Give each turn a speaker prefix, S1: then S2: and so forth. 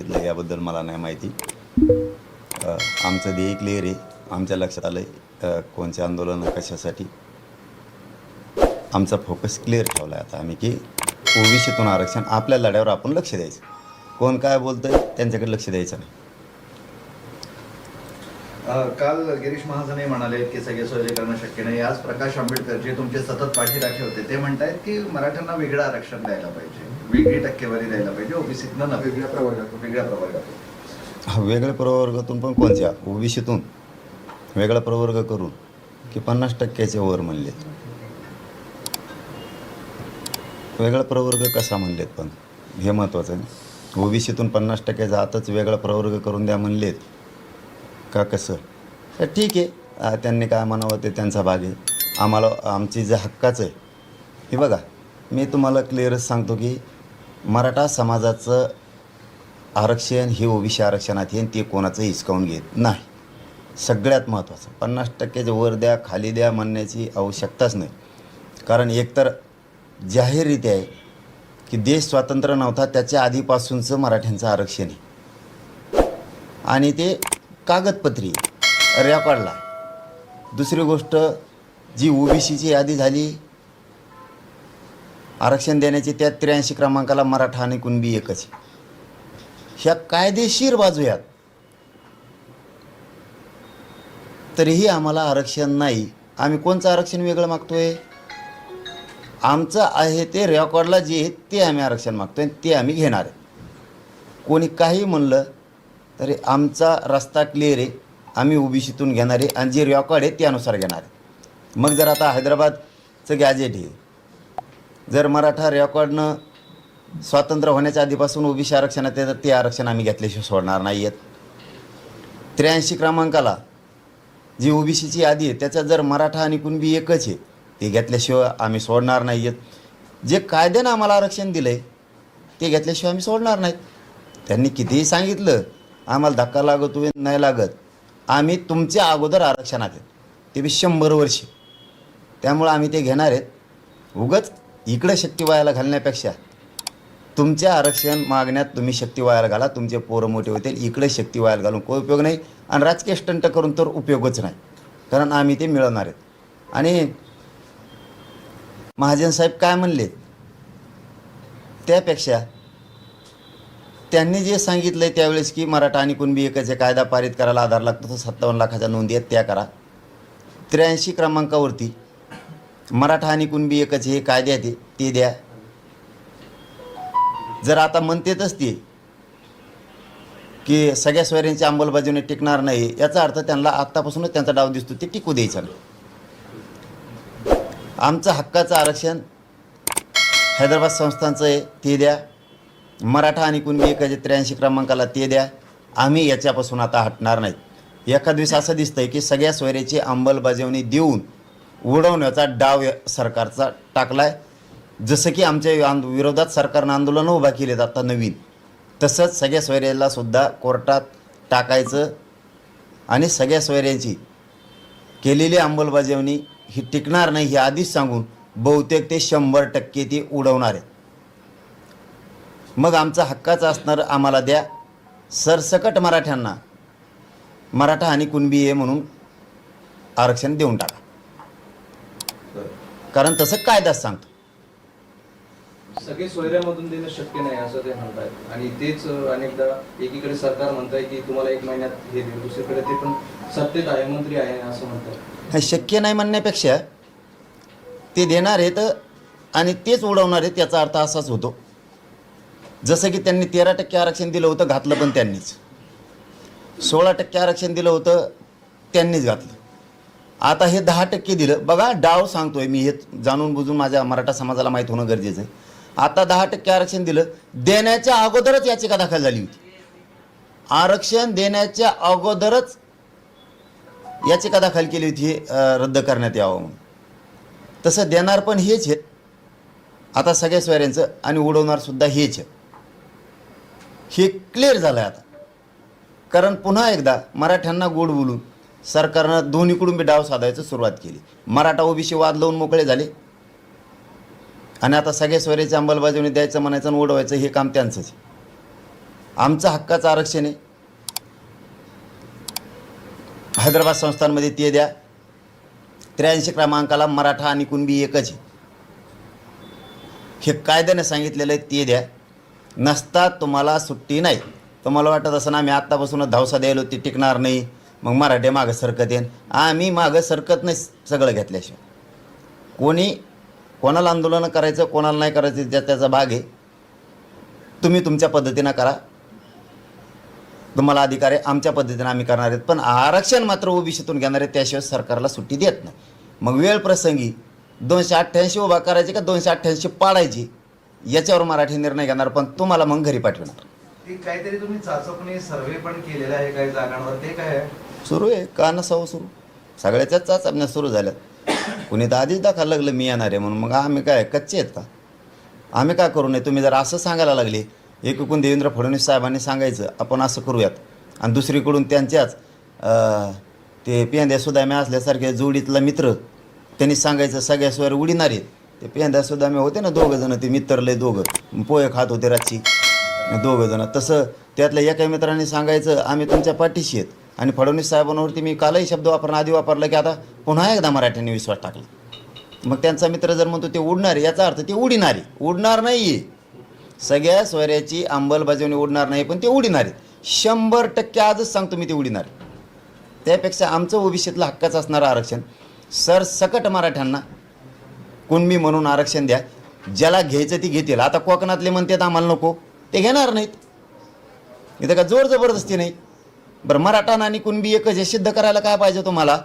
S1: घेतलं याबद्दल मला नाही माहिती. आमचं ध्येय क्लिअर आहे. आमच्या लक्षात आलं आहे कोणचे आंदोलन कशासाठी. आमचा फोकस क्लिअर ठेवला आहे आता आम्ही की ओबीसीतून आरक्षण आपल्या लढ्यावर आपण लक्ष द्यायचं. कोण काय बोलतंय त्यांच्याकडे लक्ष द्यायचं नाही.
S2: काल गिरीश महाजनही म्हणाले की सगळे सोयरे करणं शक्य नाही. आज प्रकाश आंबेडकर जे तुमचे सतत पाठीराखे होते. ते म्हणतायत की मराठ्यांना वेगळं आरक्षण द्यायला पाहिजे. वेगळी टक्केवारी द्यायला पाहिजे. ओबीसीतनं नव्हे.
S3: वेगळ्या प्रवर्गातून.
S2: वेगळ्या प्रवर्गातून.
S1: हा वेगळ्या प्रवर्गातून पण कोणत्या? ओबीसीतून. वेगळा प्रवर्ग करून. की पन्नास टक्क्याच्या वर म्हणलेत. वेगळा प्रवर्ग कसा म्हणलेत पण? हे महत्त्वाचं आहे ओबीसीतून पन्नास टक्क्याचा आताच वेगळा प्रवर्ग करून द्या म्हणलेत. का कसं? तर ठीक आहे. त्यांनी काय म्हणावं ते त्यांचा भाग आहे. आम्हाला आमची जे हक्काचं आहे हे बघा मी तुम्हाला क्लिअरच सांगतो की मराठा समाजाचं आरक्षण हे ओबीसी आरक्षणात येईन ते कोणाचं हिसकावून घेत नाही. सगळ्यात महत्त्वाचं पन्नास टक्क्याच्या वर द्या खाली द्या म्हणण्याची आवश्यकताच नाही. कारण एकतर जाहीररित्या आहे की देश स्वातंत्र्य नव्हता त्याच्या आधीपासूनचं मराठ्यांचं आरक्षण आहे. आणि ते कागदपत्री रेकॉर्डला. दुसरी गोष्ट जी ओबीसीची यादी झाली आरक्षण देण्याची त्या त्र्याऐंशी क्रमांकाला मराठा आणि कुणबी एकच. ह्या कायदेशीर बाजू तरीही आम्हाला आरक्षण नाही. आम्ही कोणचं आरक्षण वेगळं मागतोय? आमचं आहे ते रेकॉर्डला जे आहे ते आम्ही आरक्षण मागतोय ते आम्ही घेणार आहे. कोणी काही म्हणलं तरी आमचा रस्ता क्लिअर आहे. आम्ही ओबीसीतून घेणार आहे आणि जे रेकॉर्ड आहे त्यानुसार घेणार आहे. मग जर आता हैदराबादचं गॅजेट आहे जर मराठा रेकॉर्डनं स्वातंत्र्य होण्याच्या आधीपासून ओबीसी आरक्षणात येतं ते आरक्षण आम्ही घेतल्याशिवाय सोडणार नाही आहेत त्र्याऐंशी क्रमांकाला जी ओबीसीची यादी आहे त्याचा जर मराठा आणि कुणबी एकच आहे ते घेतल्याशिवाय आम्ही सोडणार नाही आहेत जे कायद्यानं आम्हाला आरक्षण दिलं आहे ते घेतल्याशिवाय आम्ही सोडणार नाहीत. त्यांनी कितीही सांगितलं आम्हाला धक्का लागत होईल नाही लागत. आम्ही तुमच्या अगोदर आरक्षणात आहेत. ते बी शंभर वर्षे. त्यामुळं आम्ही ते घेणार आहेत. उगच इकडं शक्ती वायाला घालण्यापेक्षा तुमच्या आरक्षण मागण्यात तुम्ही शक्ती वायाला घाला तुमचे पोरं मोठे होतील इकडे शक्ती वायाला घालून काही उपयोग नाही आणि राजकीय स्टंट करून तर उपयोगच नाही. कारण आम्ही ते मिळवणार आहेत. आणि महाजन साहेब काय म्हणले त्यापेक्षा त्यांनी जे सांगितलं आहे त्यावेळेस की मराठा आणि कुणबी एकाचे कायदा पारित करायला आधार लागतो तो सत्तावन्न लाखाच्या नोंदी आहेत त्या करा. त्र्याऐंशी क्रमांकावरती मराठा आणि कुणबी एकच हे कायदे आहेत ते द्या. जर आता म्हणतेतच ते की सगळ्या सोयऱ्यांची अंमलबजावणी टिकणार नाही याचा अर्थ त्यांना आत्तापासूनच त्यांचा डाव दिसतो ते टिकू द्यायचा आमचं हक्काचं आरक्षण हैदराबाद संस्थांचं आहे ते द्या. मराठा आणि कुणबी हजार त्र्याऐंशी क्रमांकाला ते द्या. आम्ही याच्यापासून आता हटणार नाहीत एखाद दिवस असं दिसतंय की सगळ्या सोयऱ्याची अंमलबजावणी देऊन उडवण्याचा डाव सरकारचा टाकलाय. जसं की आमच्या आंद विरोधात सरकारनं आंदोलनं उभा केलेत आता नवीन. तसंच सगळ्या सोयऱ्याला सुद्धा कोर्टात टाकायचं आणि सगळ्या सोयऱ्यांची केलेली अंमलबजावणी ही टिकणार नाही हे आधीच सांगून बहुतेक ते शंभर टक्के ती उडवणार आहेत. मग आमचा हक्काचं असणार आम्हाला द्या. सरसकट मराठ्यांना. मराठा आणि कुणबी आहे म्हणून आरक्षण देऊन टाका. कारण तसं कायदाच सांगतो.
S3: सगळे सोयऱ्यामधून देणं शक्य नाही असं ते म्हणतायत. आणि तेच अनेकदा एकीकडे सरकार म्हणताय की तुम्हाला एक महिन्यात हे देऊ दुसरीकडे ते पण सत्तेत आहे मंत्री आहे असं म्हणतात.
S1: हे शक्य नाही म्हणण्यापेक्षा ते देणार आहेत आणि तेच उडवणार आहेत याचा अर्थ असाच होतो. जसं की त्यांनी तेरा टक्के आरक्षण दिलं होतं घातलं पण त्यांनीच. सोळा टक्के आरक्षण दिलं होतं त्यांनीच घातलं. आता हे दहा टक्के दिलं. बघा डाव सांगतोय मी हे जाणून बुजून माझ्या मराठा समाजाला माहीत होणं गरजेचं आहे. आता दहा टक्के आरक्षण दिलं देण्याच्या अगोदरच याचिका दाखल झाली होती. आरक्षण देण्याच्या अगोदरच याचिका दाखल केली होती हे रद्द करण्यात यावं म्हणून. तसं देणार पण हेच आहेत. आता सगळ्या सोयऱ्यांचं आणि उडवणार सुद्धा हेच आहे हे क्लिअर झालं आहे आता. कारण पुन्हा एकदा मराठ्यांना गोड बोलून सरकारनं दोन्हीकडून बी डाव साधायचं सुरुवात केली. मराठा ओबीसी वाद लावून मोकळे झाले. आणि आता सगळ्या सोयऱ्याची अंमलबजावणी द्यायचं म्हणायचं आणि ओढवायचं हे काम त्यांचंच आहे. आमचं हक्काचं आरक्षण आहे. हैदराबाद संस्थांमध्ये ते द्या. त्र्याऐंशी क्रमांकाला मराठा आणि कुणबी एकच आहे. हे कायद्याने सांगितलेलं आहे ते द्या. नसता तुम्हाला सुट्टी नाही. तुम्हाला वाटत असं ना आम्ही आत्तापासूनच धावसा द्यायलो ते टिकणार नाही. मग मराठे मागं सरकत येईन. आम्ही मागं सरकत नाही सगळं घेतल्याशिवाय. कोणी कोणाला आंदोलनं करायचं कोणाला नाही करायचं ज्या त्याचा भाग आहे. तुम्ही तुमच्या पद्धतीनं करा. तुम्हाला अधिकार आहे आमच्या पद्धतीनं आम्ही करणार आहेत. पण आरक्षण मात्र ओबीसीतून घेणार आहे त्याशिवाय सरकारला सुट्टी देत नाही. मग वेळ प्रसंगी दोनशे अठ्ठ्याऐंशी उभा करायची का दोनशे अठ्ठ्याऐंशी पाडायची? याच्यावर मराठी निर्णय घेणार पण तुम्हाला मग घरी पाठवणार.
S2: काहीतरी तुम्ही चाचपणी सर्वे पण केलेला आहे काही जागांवर ते काय आहे?
S1: सुरू आहे का नसावं सुरू? सगळ्याच्याच चाचपण्या सुरू झाल्यात. कुणी तर आधीच दाखवा लागलं मी येणार आहे म्हणून. मग आम्ही काय कच्चे आहेत का? आम्ही काय करू नये? तुम्ही जर असं सांगायला लागले एकूण देवेंद्र फडणवीस साहेबांनी सांगायचं आपण असं करूयात. आणि दुसरीकडून त्यांच्याच ते पेंद्या सुदाम्या असल्यासारखे जोडीतला मित्र त्यांनी सांगायचं सगळ्या सोयर उडीणार आहेत. ते पेंद्यासुद्धा आम्ही होते ना दोघं जण ते मित्रले दोघं. पोहे खात होते रातची. दोघं जण. तसं त्यातल्या एका मित्राने सांगायचं आम्ही तुमच्या पाठीशी आहेत. आणि फडणवीस साहेबांवरती मी कालही शब्द वापरणं आधी वापरला की आता पुन्हा एकदा मराठ्यांनी विश्वास टाकला. मग त्यांचा मित्र जर म्हणतो ते उडणारे याचा अर्थ ते उडीणारे उडणार नाही आहे सगळ्या सोयऱ्याची अंमलबजावणी उडणार नाही पण ते उडीणार आहेत. शंभर टक्के आजच सांगतो मी ते उडीणार त्यापेक्षा आमचं ओबीसीतलं हक्काचं असणारं आरक्षण. सरसकट मराठ्यांना कुणबी म्हणून आरक्षण द्या. ज्याला घ्यायचं ती घेतील. आता कोकणातले म्हणतात आम्हाला नको. ते घेणार नाहीत. इथं का जोर जबरदस्ती नाही? बरं मराठा आणि कुणबी एकच हे सिद्ध करायला काय पाहिजे तुम्हाला?